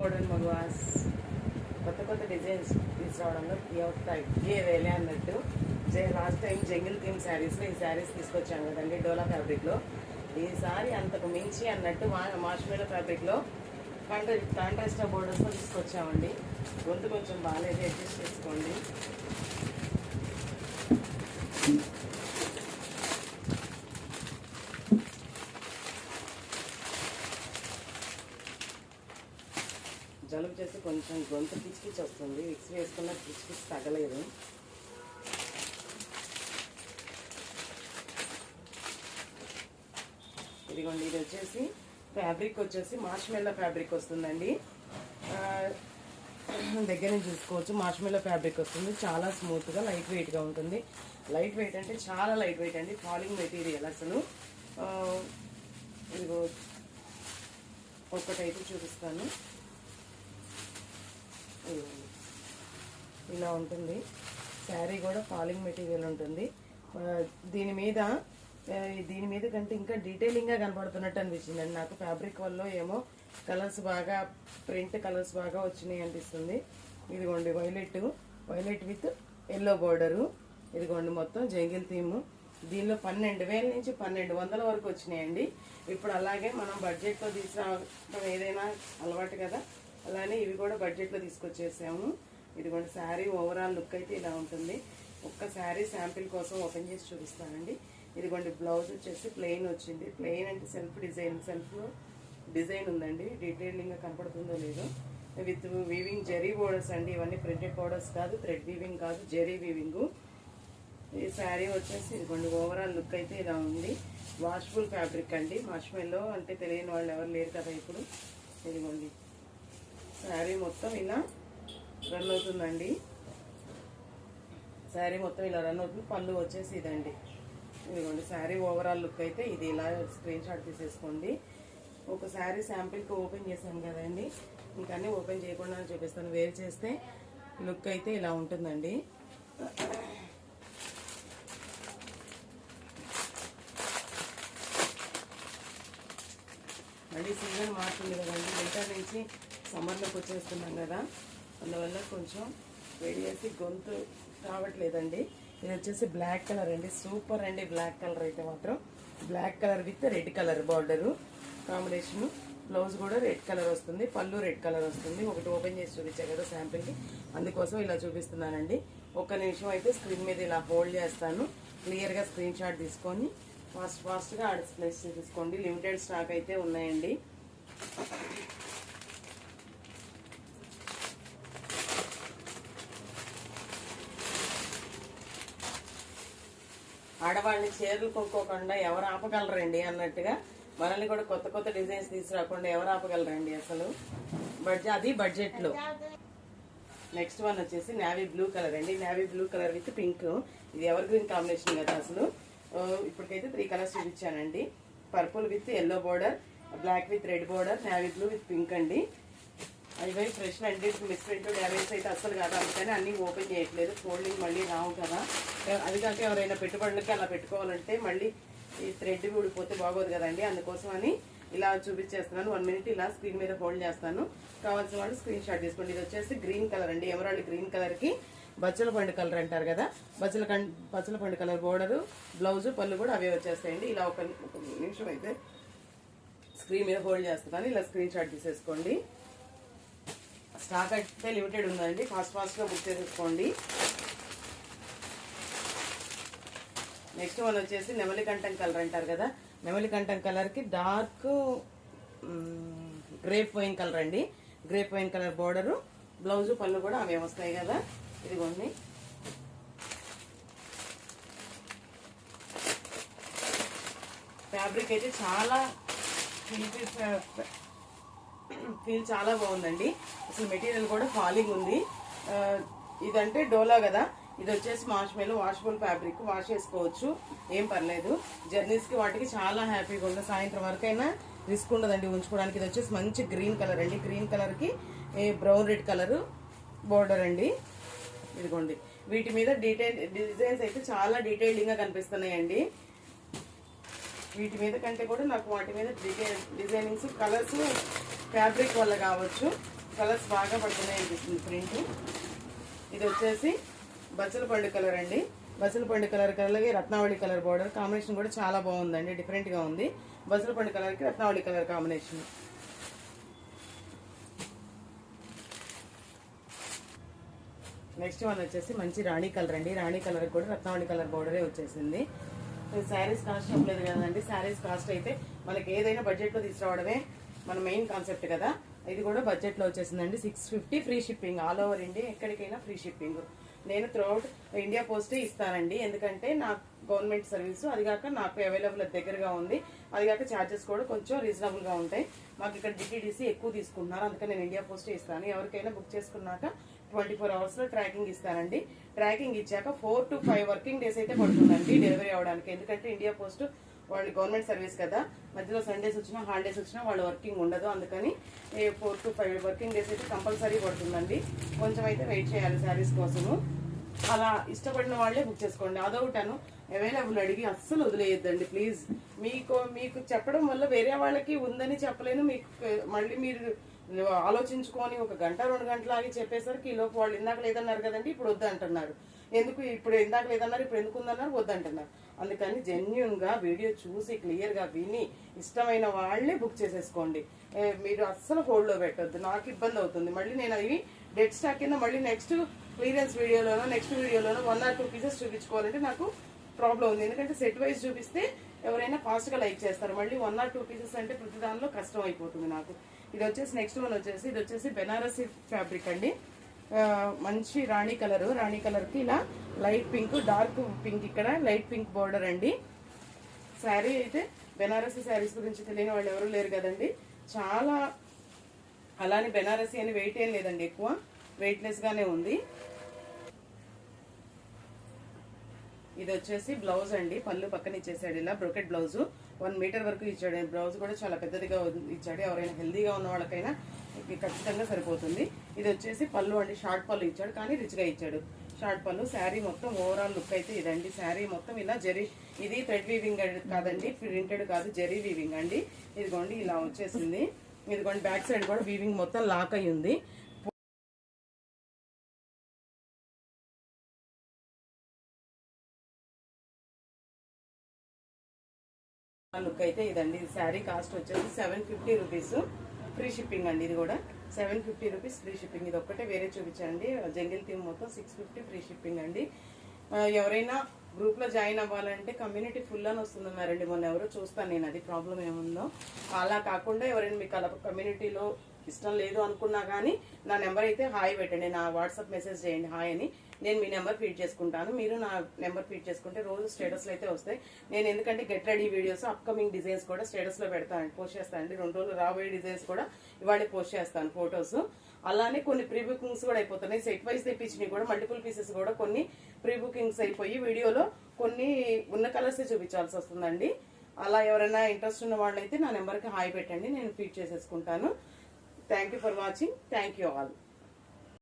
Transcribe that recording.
Modern మగవాస్ కొత్త కొత్త designs తీసుకురావడంలో ఏ వేలే అన్నట్టు. జే- లాస్ట్ టైం జంగిల్ థీమ్ శారీస్లో ఈ శారీస్ తీసుకొచ్చాం కదండి డోలా ఫ్యాబ్రిక్లో. ఈసారి అంతకు మించి అన్నట్టు మా ఫ్యాబ్రిక్లో కాంట్రా కాంట్రాస్ట్ బోర్డర్స్లో తీసుకొచ్చామండి. గొంతు కొంచెం బాగాలేదు అడ్జస్ట్ చేసుకోండి జలుబు చేస్తే కొంచెం గొంతు పిచ్చికిచ్చి వస్తుంది. విక్స్ వేసుకున్న పిచ్చికిచ్చి తగ్గలేదు ఇదిగోండి ఇది వచ్చేసి ఫ్యాబ్రిక్ వచ్చేసి మార్ష్మెల్లో ఫ్యాబ్రిక్ వస్తుందండి. దగ్గర నుంచి చూసుకోవచ్చు. మార్ష్మెల్లో ఫ్యాబ్రిక్ వస్తుంది. చాలా స్మూత్గా లైట్ వెయిట్గా ఉంటుంది. లైట్ వెయిట్ అంటే చాలా లైట్ వెయిట్ అండి. ఫాలింగ్ మెటీరియల్ అసలు. ఇదిగో ఒక్కటైతే చూపిస్తాను. ఇలా ఉంటుంది. శారీ కూడా ఫాలింగ్ మెటీరియల్ ఉంటుంది. దీని మీద దీని మీద కంటే ఇంకా డీటెయిలింగ్గా కనబడుతున్నట్టు అనిపించింది నాకు ఫ్యాబ్రిక్ వల్ల ఏమో కలర్స్ బాగా ప్రింట్ కలర్స్ బాగా వచ్చినాయి అనిపిస్తుంది. ఇదిగోండి violet violet with yellow border ఇదిగోండి మొత్తం జంగిల్ థీమ్ దీనిలో పన్నెండు వేల నుంచి పన్నెండు వందల వరకు వచ్చినాయండి. ఇప్పుడు అలాగే మనం బడ్జెట్లో తీసిన ఏదైనా అలవాటు కదా? అలానే ఇవి కూడా బడ్జెట్లో తీసుకొచ్చేసాము. ఇదిగోండి శారీ ఓవరాల్ లుక్ అయితే ఇలా ఉంటుంది. ఒక్క శారీ శాంపిల్ కోసం ఓపెన్ చేసి చూపిస్తానండి. ఇదిగోండి బ్లౌజ్ వచ్చేసి ప్లెయిన్ వచ్చింది. ప్లెయిన్ అంటే సెల్ఫ్ డిజైన్ సెల్ఫ్ డిజైన్ ఉందండి. డీటెయిలింగ్గా కనపడుతుందో లేదో. విత్ వీవింగ్ జెరీ బోర్డర్స్ అండి. ఇవన్నీ ప్రింటెడ్ బోర్డర్స్ కాదు థ్రెడ్ వీవింగ్ కాదు జెరీ వీవింగ్ ఈ శారీ వచ్చేసి ఇదిగోండి ఓవరాల్ లుక్ అయితే ఇలా ఉంది. వాష్ఫుల్ ఫ్యాబ్రిక్ అండి. మాష్మెల్లో అంటే తెలియని వాళ్ళు ఎవరు లేరు కదా ఇప్పుడు. ఇదిగోండి. శారీ మొత్తం ఇలా రన్ అవుతుందండి. శారీ మొత్తం ఇలా రన్ అవుతుంది. పళ్ళు వచ్చేసి ఇదండి. ఇదిగోండి శారీ ఓవరాల్ లుక్ అయితే ఇది ఇలా స్క్రీన్ షాట్ తీసేసుకోండి. ఒక శారీ శాంపిల్కి ఓపెన్ చేశాను కదండి. ఇంకన్నీ ఓపెన్ చేయకుండా చూపిస్తాను. వేరు చేస్తే లుక్ అయితే ఇలా ఉంటుందండి. మళ్ళీ సీజన్ మారుతుంది కదండి. వింటర్ నుంచి సమ్మర్లోకి వచ్చేస్తున్నాం కదా. అందువల్ల కొంచెం వేడి చేసి గొంతు రావట్లేదండి. ఇది వచ్చేసి బ్లాక్ కలర్ అండి. సూపర్ అండి బ్లాక్ కలర్ అయితే మాత్రం. Black colour with red colour border. Combination blouse కూడా రెడ్ కలర్ వస్తుంది. పళ్ళు రెడ్ కలర్ వస్తుంది. ఒకటి ఓపెన్ చేసి చూపించాను కదా శాంపిల్కి. అందుకోసం ఇలా చూపిస్తున్నానండి. ఒక్క నిమిషం అయితే స్క్రీన్ మీద ఇలా హోల్డ్ చేస్తాను. క్లియర్గా స్క్రీన్ షాట్ తీసుకొని ఫాస్ట్ ఫాస్ట్గా ఆడ ప్లేస్ తీసుకోండి లిమిటెడ్ స్టాక్ అయితే ఉన్నాయండి. వాళ్ళని చీరలు కొనుక్కోకుండా ఎవరు ఆపగలరండి అన్నట్టుగా మనల్ని కూడా కొత్త కొత్త డిజైన్స్ తీసుకురాకుండా ఎవరు ఆపగలరండి అసలు? బడ్జెట్ అది బడ్జెట్లో. నెక్స్ట్ వన్ వచ్చేసి నావీ బ్లూ కలర్ అండి. Navy blue colour with pink. ఇది ఎవర్ గ్రీన్ కాంబినేషన్ కదా అసలు? ఇప్పటికైతే three colours చూపించానండి. Purple with yellow border black with red border navy blue with pink అండి. అవి ఫ్రెష్ అండి మిస్ ప్రింట్ డ్యామేజ్ అయితే అసలు కాదు. అందుకని అన్నీ ఓపెన్ చేయట్లేదు. ఫోల్డింగ్ మళ్ళీ రావు కదా. అది కాక ఎవరైనా పెట్టుబడులకి అలా పెట్టుకోవాలంటే మళ్ళీ ఈ థ్రెడ్ ఊడిపోతే బాగోదు కదండి. అందుకోసం అని ఇలా చూపించేస్తున్నాను. వన్ మినిట్ ఇలా స్క్రీన్ మీద హోల్డ్ చేస్తాను. కావాల్సిన వాళ్ళు స్క్రీన్ షాట్ తీసుకోండి. ఇది వచ్చేసి గ్రీన్ కలర్ అండి. ఎమరాల్డ్ గ్రీన్ కలర్కి బచ్చల పండు కలర్ అంటారు కదా. బచ్చల కం బచ్చల పండు కలర్ బోర్డరు బ్లౌజ్ పళ్ళు కూడా అవే వచ్చేస్తాయండి. ఇలా ఒక ఒక నిమిషం అయితే స్క్రీన్ మీద హోల్డ్ చేస్తున్నాను. ఇలా స్క్రీన్ షాట్ తీసేసుకోండి. స్టాక్ అయితే లిమిటెడ్ ఉందండి. ఫాస్ట్ ఫాస్ట్గా బుక్ చేసుకోండి. నెక్స్ట్ వన్ వచ్చేసి నెమలి కంఠం కలర్ అంటారు కదా. నెమలి కంఠం కలర్కి డార్క్ గ్రేప్ వైన్ కలర్ అండి. Grape wine colour border blouse పళ్ళు కూడా అవి వస్తాయి కదా. ఇదిగోండి. ఫ్యాబ్రిక్ అయితే చాలా ఫీల్ చాలా బాగుందండి. అసలు మెటీరియల్ కూడా ఫాలింగ్ ఉంది. ఇదంటే డోలా కదా? ఇది వచ్చేసి మాష్ మేలు వాషబుల్ ఫ్యాబ్రిక్ వాష్ చేసుకోవచ్చు. ఏం పర్లేదు. జర్నీస్కి వాటికి చాలా హ్యాపీగా ఉంది సాయంత్రం వరకైనా రిస్క్ ఉండదండి ఉంచుకోవడానికి. ఇది వచ్చేసి మంచి గ్రీన్ కలర్ అండి. గ్రీన్ కలర్కి బ్రౌన్ రెడ్ కలర్ బోర్డర్ అండి. ఇదిగోండి. వీటి మీద డీటెయిల్ డిజైన్స్ అయితే చాలా డీటెయిలింగ్గా కనిపిస్తున్నాయండి. వీటి మీద కంటే కూడా నాకు వాటి మీద డిజైన్ డిజైనింగ్స్ కలర్స్ ఫ్యాబ్రిక్ వల్ల కావచ్చు. కలర్స్ బాగా పడుతున్నాయి అనిపిస్తుంది ప్రింట్ ఇది వచ్చేసి బచ్చల పండు కలర్ అండి. బచ్చల పండు కలర్ అలాగే రత్నావళి కలర్ బార్డర్ కాంబినేషన్ కూడా చాలా బాగుందండి. డిఫరెంట్గా ఉంది. బచ్చల పండు కలర్కి రత్నావళి కలర్ కాంబినేషన్ నెక్స్ట్ వన్ వచ్చేసి మంచి రాణి కలర్ అండి. రాణి కలర్ కూడా రత్నావళి కలర్ బార్డరే వచ్చేసింది. శారీస్ కాస్ట్ చెప్పలేదు కదండి. శారీస్ కాస్ట్ అయితే మనకి ఏదైనా బడ్జెట్లో తీసుకురావడమే మన మెయిన్ కాన్సెప్ట్ కదా. ఇది కూడా బడ్జెట్లో వచ్చేసిందండి. Six fifty free shipping all over India ఎక్కడికైనా ఫ్రీ షిప్పింగ్ నేను త్రూఅవుట్ ఇండియా పోస్టే ఇస్తానండి. ఎందుకంటే నా గవర్నమెంట్ సర్వీస్ అది కాక నాకు అవైలబుల్ దగ్గరగా ఉంది. అదిగాక ఛార్జెస్ కూడా కొంచెం రీజనబుల్గా ఉంటాయి. మాకు ఇక్కడ డిటీడీసీ ఎక్కువ తీసుకుంటున్నారు. అందుకని నేను ఇండియా పోస్టే ఇస్తాను. ఎవరికైనా బుక్ చేసుకున్నాక ట్వంటీ ఫోర్ అవర్స్లో ట్రాకింగ్ ఇస్తానండి. ట్రాకింగ్ ఇచ్చాక four to five working days అయితే పడుతుందండి. డెలివరీ అవడానికి. ఎందుకంటే ఇండియా పోస్ట్ వాళ్ళు గవర్నమెంట్ సర్వీస్ కదా. మధ్యలో సండేస్ వచ్చినా హాలిడేస్ వచ్చినా వాళ్ళు వర్కింగ్ ఉండదు. అందుకని four to five working days అయితే కంపల్సరీ పడుతుందండి. కొంచెం అయితే వెయిట్ చేయాలి శారీస్ కోసము. అలా ఇష్టపడిన వాళ్ళే బుక్ చేసుకోండి. అదొకటను అవైలబుల్ అడిగి అస్సలు వదిలేయద్దండి ప్లీజ్ మీకు మీకు చెప్పడం వల్ల వేరే వాళ్ళకి ఉందని చెప్పలేను. మీకు మళ్ళీ మీరు ఆలోచించుకొని ఒక గంట రెండు గంటలు ఆగి చెప్పేసరికి ఈ లోపు వాళ్ళు ఇందాక లేదన్నారు కదండి ఇప్పుడు వద్దు అంటున్నారు ఎందుకు ఇప్పుడు ఇందాక లేదన్నారు ఇప్పుడు ఎందుకు ఉందన్నారు వద్దంటున్నారు. అందుకని జెన్యున్గా వీడియో చూసి క్లియర్గా విని ఇష్టమైన వాళ్ళే బుక్ చేసేసుకోండి. మీరు అస్సలు హోల్డ్లో పెట్టొద్దు. నాకు ఇబ్బంది అవుతుంది. మళ్ళీ నేను అవి డెడ్ స్టాక్ కింద మళ్ళీ నెక్స్ట్ క్లియరెన్స్ వీడియోలోనో నెక్స్ట్ వీడియోలోనో వన్ ఆర్ టూ పీసెస్ చూపించుకోవాలంటే నాకు ప్రాబ్లం ఉంది. ఎందుకంటే సెట్ వైజ్ చూపిస్తే ఎవరైనా ఫాస్ట్గా లైక్ చేస్తారు. మళ్ళీ వన్ ఆర్ టూ పీసెస్ అంటే ప్రతి దానిలో కష్టం అయిపోతుంది నాకు. ఇది వచ్చేసి నెక్స్ట్ వన్ వచ్చేసి ఇది వచ్చేసి బెనారసీ ఫ్యాబ్రిక్ అండి. మంచి రాణి కలర్. రాణి కలర్కి ఇలా లైట్ పింక్ డార్క్ పింక్ ఇక్కడ. లైట్ పింక్ బార్డర్ అండి. శారీ అయితే బెనారసీ శారీస్ గురించి తెలియని వాళ్ళు ఎవరు లేరు కదండి. చాలా అలానే బెనారసీ అని వెయిట్ ఏం లేదండి ఎక్కువ. వెయిట్లెస్గానే ఉంది. ఇది వచ్చేసి బ్లౌజ్ అండి. పళ్ళు పక్కన ఇచ్చేసాడు ఇలా బ్రోకెట్ బ్లౌజు. వన్ మీటర్ వరకు ఇచ్చాడు. బ్లౌజ్ కూడా చాలా పెద్దదిగా ఇచ్చాడు. ఎవరైనా హెల్దీగా ఉన్న వాళ్ళకైనా ఖచ్చితంగా సరిపోతుంది. ఇది వచ్చేసి పళ్ళు అండి. షార్ట్ పళ్ళు ఇచ్చాడు కానీ రిచ్గా ఇచ్చాడు. షార్ట్ పళ్ళు శారీ మొత్తం ఓవరాల్ లుక్ అయితే ఇదండి. శారీ మొత్తం ఇలా జరీ ఇది థ్రెడ్ వీవింగ్ కాదండి ప్రింటెడ్ కాదు జరీ వీవింగ్ అండి. ఇదిగోండి ఇలా వచ్చేసింది. ఇదిగోండి బ్యాక్ సైడ్ కూడా వీవింగ్ మొత్తం లాక్ అయ్యింది. ఉంది లుక్ అయితే ఇదండి. ఇది శారీ కాస్ట్ వచ్చేసి seven fifty rupees. Free shipping అండి ఇది కూడా. Seven fifty rupees free shipping. ఇది ఒక్కటే వేరే చూపించండి జంగిల్ థీమ్ మొత్తం సిక్స్ ఫిఫ్టీ ఫ్రీ షిప్పింగ్ అండి. ఎవరైనా గ్రూప్లో జాయిన్ అవ్వాలంటే కమ్యూనిటీ ఫుల్ అని వస్తుందన్నారండి మొన్న ఎవరో చూస్తాను నేను. అది ప్రాబ్లం ఏముందో. అలా కాకుండా ఎవరైనా మీకు అలా కమ్యూనిటీలో ఇష్టం లేదు అనుకున్నా కానీ నా నెంబర్ అయితే హాయ్ పెట్టండి నా వాట్సాప్ మెసేజ్ చేయండి హాయ్ అని నేను మీ నెంబర్ ఫీడ్ చేసుకుంటాను. మీరు నా నెంబర్ ఫీడ్ చేసుకుంటే రోజు స్టేటస్లో అయితే వస్తాయి. నేను ఎందుకంటే get ready videos upcoming designs కూడా స్టేటస్లో పెడతాను పోస్ట్ చేస్తానండి. రెండు రోజులు రాబోయే డిజైన్స్ కూడా ఇవాళ పోస్ట్ చేస్తాను ఫొటోస్. అలానే కొన్ని ప్రీ బుకింగ్స్ కూడా అయిపోతున్నాయి. సెట్ వైజ్ తెప్పించినవి కూడా మల్టిపుల్ పీసెస్ కూడా కొన్ని ప్రీ బుకింగ్స్ అయిపోయి వీడియోలో కొన్ని ఉన్న కలర్స్ చూపించాల్సి వస్తుందండి. అలా ఎవరైనా ఇంట్రెస్ట్ ఉన్న వాళ్ళైతే నా నెంబర్కి హాయ్ పెట్టండి నేను ఫీడ్ చేసేసుకుంటాను. Thank you for watching. Thank you all.